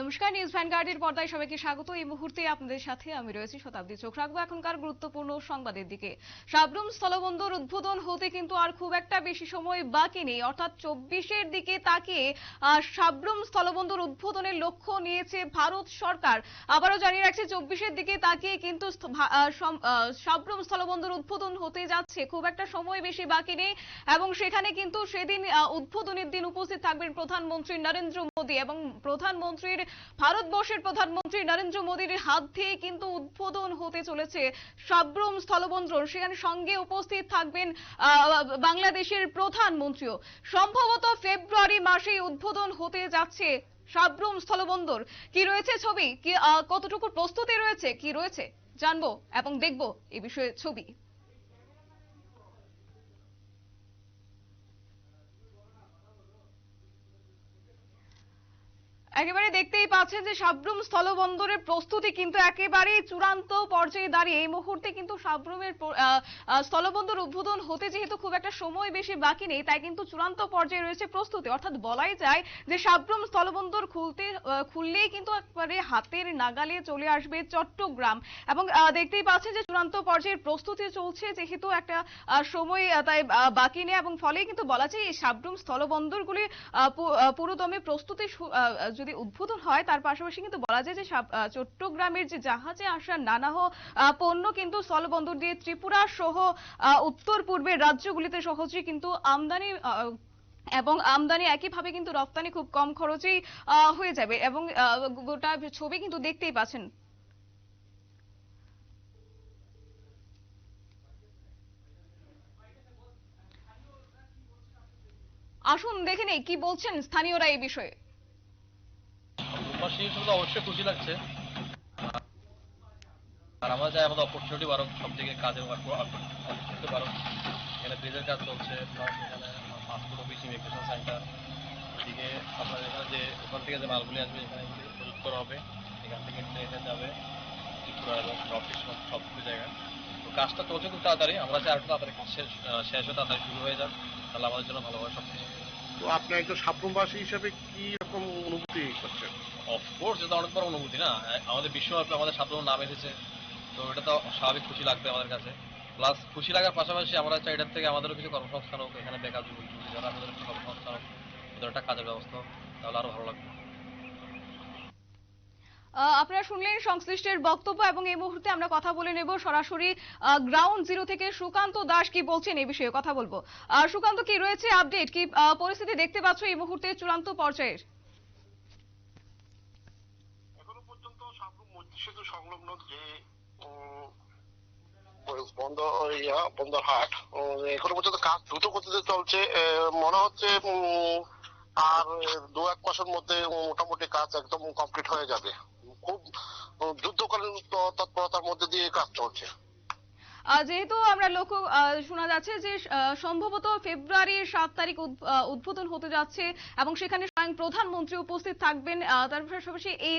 নমস্কার, নিউজ ভ্যানগার্ডের পর্দায় সবাইকে স্বাগত। এই মুহূর্তে আপনাদের সাথে আমি রয়েছি শতাব্দী। চোখ রাখব এখনকার গুরুত্বপূর্ণ সংবাদের দিকে। সাবরুম স্থলবন্দর উদ্বোধন হতে কিন্তু আর খুব একটা বেশি সময় বাকি নেই। অর্থাৎ চব্বিশের দিকে তাকে সাবরুম স্থলবন্দর উদ্বোধনের লক্ষ্য নিয়েছে ভারত সরকার। আবারও জানিয়ে রাখছে, চব্বিশের দিকে তাকে কিন্তু সাবরুম স্থলবন্দর উদ্বোধন হতে যাচ্ছে। খুব একটা সময় বেশি বাকি নেই এবং সেখানে কিন্তু সেদিন উদ্বোধনের দিন উপস্থিত থাকবেন প্রধানমন্ত্রী নরেন্দ্র মোদী এবং প্রধানমন্ত্রীর ভারতবর্ষের প্রধানমন্ত্রী নরেন্দ্র মোদীর হাত দিয়ে কিন্তু উদ্বোধন হতে চলেছে সাবরুম স্থলবন্দর। সেখানে সঙ্গে উপস্থিত থাকবেন বাংলাদেশের প্রধানমন্ত্রীও। সম্ভবত ফেব্রুয়ারি মাসেই উদ্বোধন হতে যাচ্ছে সাবরুম স্থলবন্দর। কি রয়েছে ছবি? কি কতটুকু প্রস্তুতি রয়েছে? কি রয়েছে? জানব এবং দেখব এই বিষয়ে ছবি। একেবারে দেখতেই পাচ্ছেন যে সাবরুম স্থলবন্দরের প্রস্তুতি কিন্তু একেবারে চূড়ান্ত পর্যায়ে দাঁড়িয়ে। এই মুহূর্তে কিন্তু সাবরুমের স্থলবন্দর উদ্বোধন হতে যেহেতু খুব একটা সময় বেশি বাকি নেই, তাই কিন্তু চূড়ান্ত পর্যায়ে রয়েছে প্রস্তুতি। অর্থাৎ বলাই যায় যে সাবরুম স্থলবন্দর খুলতে খুললেই কিন্তু একবারে হাতের নাগালে চলে আসবে চট্টগ্রাম। এবং দেখতেই পাচ্ছেন যে চূড়ান্ত পর্যায়ের প্রস্তুতি চলছে যেহেতু একটা সময় তাই বাকি নেই। এবং ফলে কিন্তু বলা যায় এই সাবরুম স্থলবন্দরগুলি পুরোদমে প্রস্তুতি যদি উদ্বোধন হয়, তার পাশাপাশি কিন্তু বলা যায় যে চট্টগ্রামের যে জাহাজে আসা নানাহ পণ্য কিন্তু স্থলবন্দর দিয়ে ত্রিপুরা সহ উত্তর পূর্বের রাজ্যগুলিতে সহজেই কিন্তু আমদানি এবং আমদানি একইভাবে কিন্তু রপ্তানি খুব কম খরচেই হয়ে যাবে এবং গোটা ছবি কিন্তু দেখতেই পাচ্ছেন। আসুন দেখে নেই, কি বলছেন স্থানীয়রা এই বিষয়ে? রূপবাসী হিসেবে অবশ্যই খুশি লাগছে। আর আমরা চাই আমাদের অপরচুনিটি বাড়ুক সব দিকে কাজের অপরচুনিটি বাড়ুক এখানে ব্রিজের কাজ চলছে প্লাস এখানে পাসপোর্ট অফিস ইমিগ্রেশন সেন্টার এদিকে আপনার এখানে যে, ওখান থেকে যে মালগুলি আসবে, এখানে প্রযুক্ত করা হবে। এখান থেকে ট্রেনে যাবে, ত্রিপুরা এবং অফিস সব কিছু জায়গায়। তো কাজটা চলছে খুব তাড়াতাড়ি। আমরা চাই আরেকটু তাড়াতাড়ি কাজ শেষ শেষ হয়ে তাড়াতাড়ি শুরু হয়ে যাক। তাহলে আমাদের জন্য ভালো হবে সব কিছু তো আপনি একজন সাপ্রমবাসী হিসেবে কি রকম অনুভূতি করছেন অফকোর্স এটা অনেক বড় অনুভূতি না? আমাদের বিশ্বব্যাপী আমাদের সাধারণ নাম এসেছে। তো এটা তো স্বাভাবিক খুশি লাগবে আমাদের কাছে। প্লাস খুশি লাগার পাশাপাশি আমরা চাই এটার থেকে আমাদেরও কিছু কর্মসংস্থান হোক এখানে বেকার যুবক যুবতী যারা আমাদের একটু কর্মসংস্থান হোক ওদের একটা কাজের ব্যবস্থা হোক তাহলে আরও ভালো লাগবে। আহ, আপনারা শুনলেন সংশ্লিষ্টের বক্তব্য এবং এই মুহূর্তে আমরা কথা বলে নেব সরাসরি গ্রাউন্ড জিরো থেকে সুকান্ত দাস কি বলছেন এই বিষয়ে কথা বলব। আহ, সুকান্ত কি রয়েছে আপডেট? কি আহ, পরিস্থিতি দেখতে পাচ্ছ এই মুহূর্তে চূড়ান্ত পর্যায়ের এখনও পর্যন্ত সাবরুম মৈত্রী সেতু সংলগ্ন যে বন্দর ইয়া বন্দর হাট এখনও পর্যন্ত কাজ দ্রুত গতিতে চলছে মনে হচ্ছে আর দু এক মাসের মধ্যে মোটামুটি কাজ একদম কমপ্লিট হয়ে যাবে। খুব যুদ্ধকালীন তৎপরতার মধ্যে দিয়ে কাজ চলছে। যেহেতু আমরা লক্ষ্য শোনা যাচ্ছে যে সম্ভবত ফেব্রুয়ারির সাত তারিখ উদ্বোধন হতে যাচ্ছে এবং সেখানে স্বয়ং প্রধানমন্ত্রী উপস্থিত থাকবেন। তার পাশাপাশি এই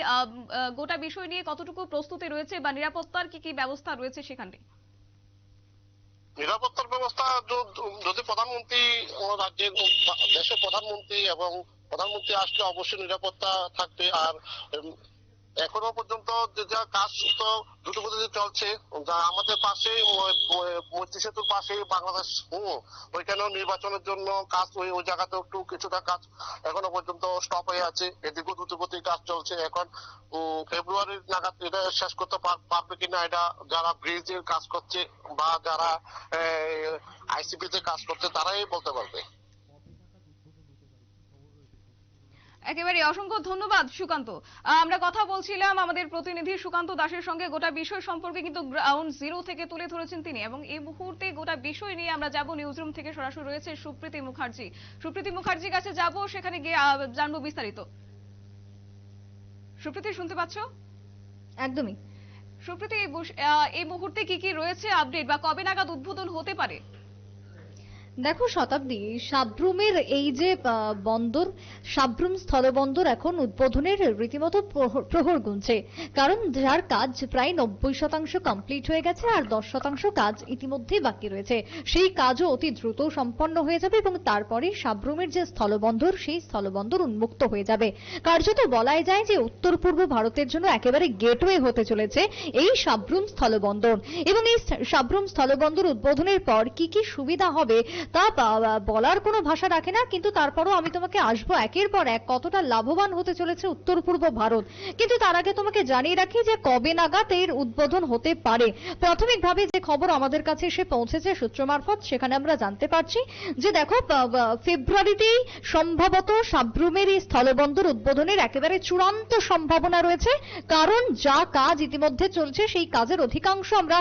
গোটা বিষয় নিয়ে কতটুকু প্রস্তুতি রয়েছে বা নিরাপত্তার কি কি ব্যবস্থা রয়েছে সেখানে? নিরাপত্তার ব্যবস্থা যদি প্রধানমন্ত্রী রাজ্যের দেশের প্রধানমন্ত্রী এবং প্রধানমন্ত্রী আসলে অবশ্যই নিরাপত্তা থাকবে। আর এখনও পর্যন্ত যে কাজ তো দ্রুত গতিতে চলছে যা আমাদের পাশে মৈত্রী সেতুর পাশে বাংলাদেশ হুম, ওইখানেও নির্বাচনের জন্য কাজ ওই ওই জায়গাতে একটু কিছুটা কাজ এখনও পর্যন্ত স্টপ হয়ে আছে। এদিকেও দ্রুত গতির কাজ চলছে। এখন ফেব্রুয়ারির নাগাদ এটা শেষ করতে পার- পারবে কিনা এটা যারা ব্রিজের কাজ করছে বা যারা আইসিপি তে কাজ করছে তারাই বলতে পারবে। একেবারে অসংখ্য ধন্যবাদ সুকান্ত। আমরা কথা বলছিলাম আমাদের প্রতিনিধি সুকান্ত দাসের সঙ্গে। গোটা বিষয় সম্পর্কে কিন্তু গ্রাউন্ড জিরো থেকে তুলে ধরেছেন তিনি এবং এই মুহূর্তে গোটা বিষয় নিয়ে আমরা যাব নিউজরুম থেকে। সরাসরি রয়েছে সুপ্রীতি মুখার্জি। সুপ্রীতি মুখার্জির কাছে যাব সেখানে গিয়ে জানব বিস্তারিত। সুপ্রীতি শুনতে পাচ্ছ? একদমই। সুপ্রীতি এই এই মুহূর্তে কি কি রয়েছে আপডেট বা কবে নাগাদ উদ্বোধন হতে পারে? দেখো শতাব্দী, সাব্রুমের এই যে বন্দর, সাব্রুম স্থলবন্দর এখন উদ্বোধনের রীতিমতো প্রহর- গুনছে। কারণ যার কাজ প্রায় নব্বই শতাংশ কমপ্লিট হয়ে গেছে আর দশ শতাংশ কাজ ইতিমধ্যেই বাকি রয়েছে। সেই কাজও অতি দ্রুত সম্পন্ন হয়ে যাবে এবং তারপরে সাব্রুমের যে স্থলবন্দর সেই স্থলবন্দর উন্মুক্ত হয়ে যাবে। কার্যত বলাই যায় যে উত্তর পূর্ব ভারতের জন্য একেবারে গেটওয়ে হতে চলেছে এই সাব্রুম স্থলবন্দর এবং এই সাব্রুম স্থলবন্দর উদ্বোধনের পর কি কি সুবিধা হবে তা বলার কোনো ভাষা রাখে না, কিন্তু তারপরও আমি তোমাকে আসব একের পর এক কতটা লাভবান হতে চলেছে উত্তর পূর্ব ভারত। কিন্তু তার আগে তোমাকে জানিয়ে রাখি যে কবে নাগাদ এর উদ্বোধন হতে পারে। প্রাথমিকভাবে যে খবর আমাদের কাছে এসে পৌঁছেছে সূত্র মারফত, সেখানে আমরা জানতে পারছি যে দেখো ফেব্রুয়ারিতেই সম্ভবত সাব্রুমের এই স্থলবন্দর উদ্বোধনের একেবারে চূড়ান্ত সম্ভাবনা রয়েছে। কারণ যা কাজ ইতিমধ্যে চলছে, সেই কাজের অধিকাংশ আমরা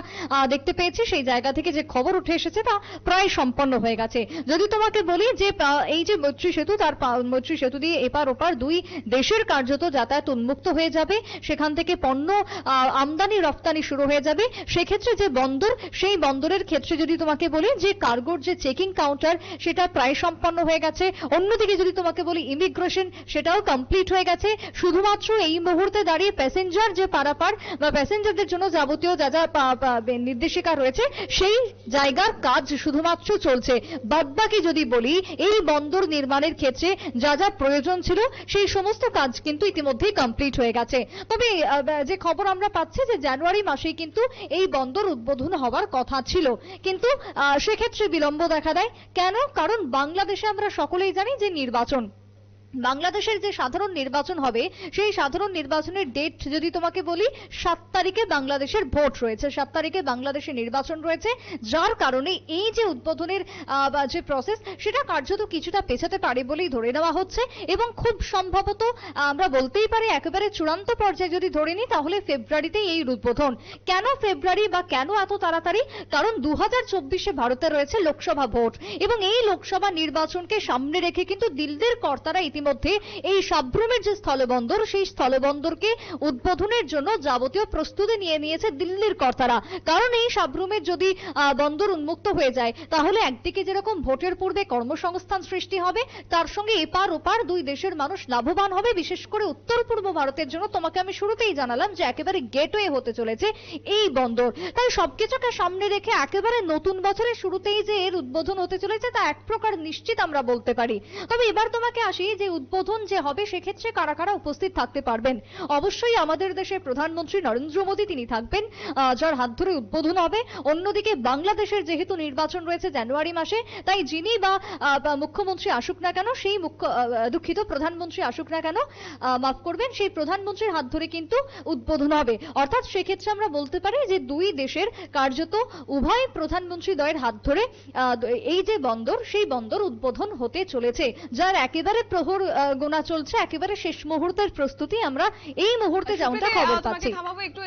দেখতে পেয়েছি। সেই জায়গা থেকে যে খবর উঠে এসেছে, তা প্রায় সম্পন্ন হয়ে গেছে। যদি তোমাকে বলি যে এই যে মৈত্রী সেতু, তার মৈত্রী সেতু দিয়ে এপার ওপার দুই দেশের কার্যত যাতায়াত উন্মুক্ত হয়ে যাবে। সেখান থেকে পণ্য আমদানি রপ্তানি শুরু হয়ে যাবে। সেক্ষেত্রে যে বন্দর, সেই বন্দরের ক্ষেত্রে যদি তোমাকে বলি যে, কার্গোর যে চেকিং কাউন্টার, সেটা প্রায় সম্পন্ন হয়ে গেছে। অন্যদিকে যদি তোমাকে বলি ইমিগ্রেশন, সেটাও কমপ্লিট হয়ে গেছে। শুধুমাত্র এই মুহূর্তে দাঁড়িয়ে প্যাসেঞ্জার যে পারাপার বা প্যাসেঞ্জারদের জন্য যাবতীয় যা যা নির্দেশিকা রয়েছে, সেই জায়গার কাজ শুধুমাত্র চলছে। বাদবাকি যদি বলি, এই বন্দর নির্মাণের ক্ষেত্রে যা যা প্রয়োজন ছিল, সেই সমস্ত কাজ কিন্তু ইতিমধ্যেই কমপ্লিট হয়ে গেছে। তবে যে খবর আমরা পাচ্ছি যে জানুয়ারি মাসেই কিন্তু এই বন্দর উদ্বোধন হওয়ার কথা ছিল। কিন্তু সেক্ষেত্রে বিলম্ব দেখা দেয়। কেন? কারণ বাংলাদেশে আমরা সকলেই জানি যে নির্বাচন বাংলাদেশের যে সাধারণ নির্বাচন হবে, সেই সাধারণ নির্বাচনের ডেট যদি তোমাকে বলি, সাত তারিখে বাংলাদেশের ভোট রয়েছে। সাত তারিখে বাংলাদেশে নির্বাচন রয়েছে, যার কারণে এই যে উদ্বোধনের যে প্রসেস সেটা কার্যত কিছুটা পেছাতে পারে বলেই ধরে নেওয়া হচ্ছে এবং খুব সম্ভবত, আমরা বলতেই পারি একেবারে চূড়ান্ত পর্যায়ে যদি ধরে নিই, তাহলে ফেব্রুয়ারিতেই এই উদ্বোধন। কেন ফেব্রুয়ারি বা কেন এত তাড়াতাড়ি? কারণ দু হাজার চব্বিশে ভারতে রয়েছে লোকসভা ভোট এবং এই লোকসভা নির্বাচনকে সামনে রেখে কিন্তু দিল্লির কর্তারা ইতিমধ্যে এই সাব্রুমের যে স্থলবন্দর, সেই স্থলবন্দরকে উদ্বোধনের জন্য যাবতীয় প্রস্তুতি নিয়ে নিয়েছে দিল্লির কর্তারা। কারণ এই সাব্রুমের যদি বন্দর উন্মুক্ত হয়ে যায়, তাহলে একদিকে যেরকম ভোটের পূর্বে কর্মসংস্থান সৃষ্টি হবে, তার সঙ্গে এপার ওপার দুই দেশের মানুষ লাভবান হবে, বিশেষ করে উত্তর পূর্ব ভারতের জন্য। তোমাকে আমি শুরুতেই জানালাম যে একেবারে গেটওয়ে হতে চলেছে এই বন্দর। তাই সবকিছুকে সামনে রেখে একেবারে নতুন বছরের শুরুতেই যে এর উদ্বোধন হতে চলেছে, তা এক প্রকার নিশ্চিত আমরা বলতে পারি। তবে এবার তোমাকে আসি যে উদ্বোধন যে হবে, সেক্ষেত্রে কারা কারা উপস্থিত থাকতে পারবেন? অবশ্যই আমাদের দেশের প্রধানমন্ত্রী নরেন্দ্র মোদী তিনি থাকবেন যার হাত ধরে উদ্বোধন হবে। অন্যদিকে বাংলাদেশের যেহেতু নির্বাচন রয়েছে জানুয়ারি মাসে, তাই যিনি বা মুখ্যমন্ত্রী আসুক না কেন, সেই মুখ্য দুঃখিত প্রধানমন্ত্রী আসুক না কেন মাফ করবেন, সেই প্রধানমন্ত্রীর হাত ধরে কিন্তু উদ্বোধন হবে। অর্থাৎ সেক্ষেত্রে আমরা বলতে পারি যে দুই দেশের কার্যত উভয় প্রধানমন্ত্রী দয়ের হাত ধরে এই যে বন্দর, সেই বন্দর উদ্বোধন হতে চলেছে, যার একেবারে প্রহর গোনা চলছে একেবারে শেষ মুহূর্তের প্রস্তুতি আমরা এই মুহূর্তে যেমনটা খবর পাচ্ছি। থামাবো একটু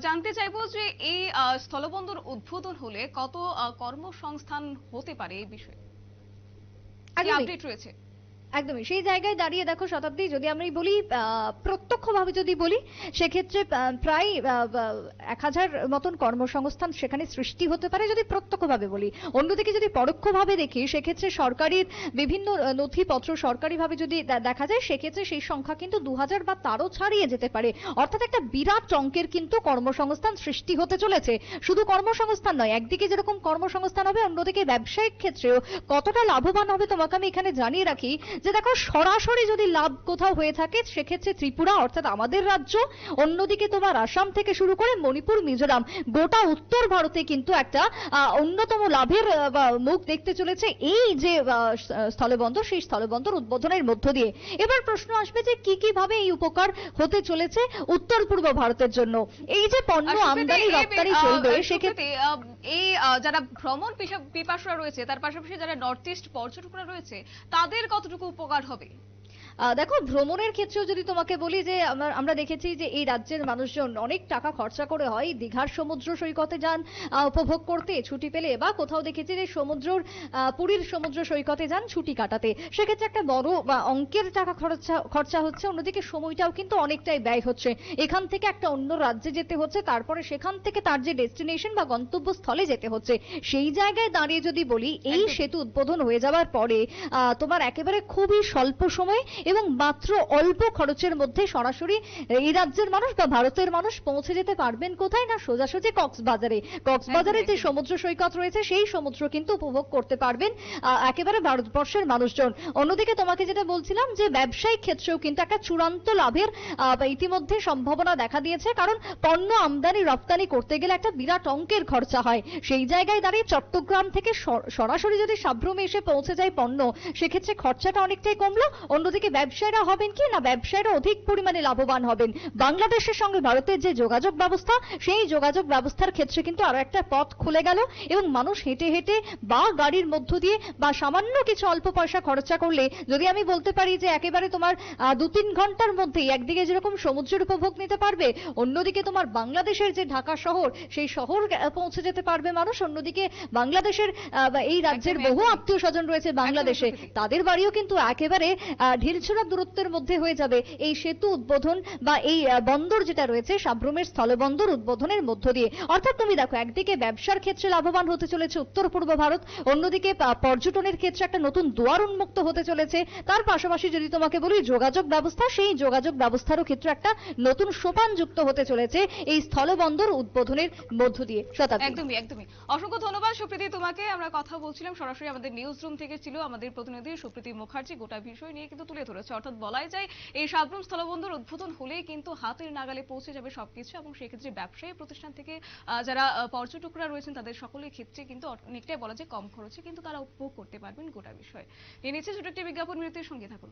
জানতে চাইব যে এই আহ, স্থলবন্দর উদ্বোধন হলে কত কর্মসংস্থান হতে পারে এই বিষয়ে? কি আপডেট রয়েছে? একদমই। সেই জায়গায় দাঁড়িয়ে দেখো শতাব্দী, যদি আমি বলি প্রত্যক্ষভাবে যদি বলি, সেক্ষেত্রে প্রায় এক হাজার মতন কর্মসংস্থান সেখানে সৃষ্টি হতে পারে যদি প্রত্যক্ষভাবে বলি। অন্যদিকে যদি পরোক্ষভাবে দেখি, সেক্ষেত্রে সরকারি বিভিন্ন নথিপত্র সরকারিভাবে যদি দেখা যায়, সেক্ষেত্রে সেই সংখ্যা কিন্তু দু হাজার বা তারও ছাড়িয়ে যেতে পারে। অর্থাৎ একটা বিরাট অঙ্কের কিন্তু কর্মসংস্থান সৃষ্টি হতে চলেছে। শুধু কর্মসংস্থান নয়, একদিকে যেরকম কর্মসংস্থান হবে, অন্যদিকে ব্যবসায়িক ক্ষেত্রেও কতটা লাভবান হবে তোমাকে আমি এখানে জানিয়ে রাখি যে দেখো সরাসরি যদি লাভ কোথাও হয়ে থাকে সেক্ষেত্রে ত্রিপুরা অর্থাৎ আমাদের রাজ্য অন্যদিকে তোমার আসাম থেকে শুরু করে মণিপুর মিজোরাম গোটা উত্তর ভারতে কিন্তু একটা অন্যতম লাভের মুখ দেখতে চলেছে এই যে স্থলবন্দর সেই স্থলবন্দর উদ্বোধনের মধ্য দিয়ে। এবার প্রশ্ন আসবে যে কি কি ভাবে এই উপকার হতে চলেছে উত্তর পূর্ব ভারতের জন্য। এই যে পণ্য আমদানি রপ্তানি চলবে সেক্ষেত্রে এই যারা ভ্রমণ পিসা- পিপাসুরা রয়েছে, তার পাশাপাশি যারা নর্থ ইস্ট পর্যটকরা রয়েছে, তাদের কতটুকু উপকার হবে? দেখো ভ্রমণের ক্ষেত্রেও যদি তোমাকে বলি যে আমরা- দেখেছি যে এই রাজ্যের মানুষজন অনেক টাকা খরচা করে হয়। দীঘার সমুদ্র সৈকতে যান উপভোগ করতে ছুটি পেলে বা কোথাও দেখেছি যে সমুদ্রর পুরীর সমুদ্র সৈকতে যান ছুটি কাটাতে। সেক্ষেত্রে একটা বড় বা অঙ্কের টাকা খরচা খরচা হচ্ছে অন্যদিকে সময়টাও কিন্তু অনেকটাই ব্যয় হচ্ছে। এখান থেকে একটা অন্য রাজ্যে যেতে হচ্ছে তারপরে সেখান থেকে তার যে ডেস্টিনেশন বা গন্তব্যস্থলে যেতে হচ্ছে। সেই জায়গায় দাঁড়িয়ে যদি বলি এই সেতু উদ্বোধন হয়ে যাওয়ার পরে তোমার একেবারে খুবই স্বল্প সময় এবং মাত্র অল্প খরচের মধ্যে সরাসরি এই রাজ্যের মানুষ বা ভারতের মানুষ পৌঁছে যেতে পারবেন কোথায় না সোজাসুজি কক্সবাজারে। কক্সবাজারে যে সমুদ্র সৈকত রয়েছে, সেই সমুদ্র কিন্তু উপভোগ করতে পারবেন একেবারে ভারতবর্ষের মানুষজন। অন্যদিকে তোমাকে যেটা বলছিলাম যে ব্যবসায়িক ক্ষেত্রেও কিন্তু একটা চূড়ান্ত লাভের ইতিমধ্যে সম্ভাবনা দেখা দিয়েছে, কারণ পণ্য আমদানি, রপ্তানি করতে গেলে একটা বিরাট অঙ্কের খরচা হয়। সেই জায়গায় দাঁড়িয়ে চট্টগ্রাম থেকে সর- সরাসরি যদি সাব্রুমে এসে পৌঁছে যায় পণ্য, সেক্ষেত্রে খরচাটা অনেকটাই কমলো। অন্যদিকে ব্যবসায়ীরা হবেন কি? না ব্যবসায়ীরা অধিক পরিমাণে লাভবান হবেন। বাংলাদেশের সঙ্গে ভারতের যে যোগাযোগ ব্যবস্থা সেই যোগাযোগ ব্যবস্থার ক্ষেত্রে কিন্তু আরও একটা পথ খুলে গেল এবং মানুষ হেঁটে হেঁটে বা গাড়ির মধ্য দিয়ে বা সামান্য কিছু অল্প পয়সা খরচা করলে যদি আমি বলতে পারি যে একেবারে তোমার দু তিন ঘণ্টার মধ্যেই একদিকে যেরকম সমুদ্রের উপভোগ নিতে পারবে অন্যদিকে তোমার বাংলাদেশের যে ঢাকা শহর সেই শহর পৌঁছে যেতে পারবে মানুষ। অন্যদিকে বাংলাদেশের এই রাজ্যের বহু আত্মীয় স্বজন রয়েছে বাংলাদেশে। তাদের বাড়িও কিন্তু একেবারে আহ, ঢিলছোড়া দূরত্বের মধ্যে হয়ে যাবে এই সেতু উদ্বোধন বা এই বন্দর যেটা রয়েছে, সাব্রুমের স্থলবন্দর উদ্বোধনের মধ্য দিয়ে। অর্থাৎ তুমি দেখো, একদিকে ব্যবসার ক্ষেত্রে লাভবান হতে চলেছে উত্তর পূর্ব ভারত, অন্যদিকে পর্যটনের ক্ষেত্রে একটা নতুন দুয়ার উন্মুক্ত হতে চলেছে। তার পাশাপাশি যদি তোমাকে বলি, যোগাযোগ ব্যবস্থা, সেই যোগাযোগ ব্যবস্থারও ক্ষেত্রে একটা নতুন সোপান যুক্ত হতে চলেছে এই স্থলবন্দর উদ্বোধনের মধ্য দিয়ে একদমই একদমই। অসংখ্য ধন্যবাদ সুপ্রীতি তোমাকে। আমরা কথা বলছিলাম, সরাসরি আমাদের নিউজ রুম থেকে ছিল আমাদের প্রতিনিধি সুপ্রীতি মুখার্জি। গোটা বিষয় নিয়ে কিন্তু তুলে ধরেছে অর্থাৎ বলাই যায়, এই সাবরুম স্থলবন্দর উদ্বোধন হলেই কিন্তু হাতের নাগালে পৌঁছে যাবে সবকিছু এবং সেক্ষেত্রে ব্যবসায়ী প্রতিষ্ঠান থেকে যারা পর্যটকরা রয়েছেন তাদের সকলের ক্ষেত্রে কিন্তু অনেকটাই বলা যায় কম খরচে কিন্তু তারা উপভোগ করতে পারবেন গোটা বিষয়। নিয়ে নিচ্ছে ছোট একটি বিজ্ঞাপন বিরতির সঙ্গে থাকুন।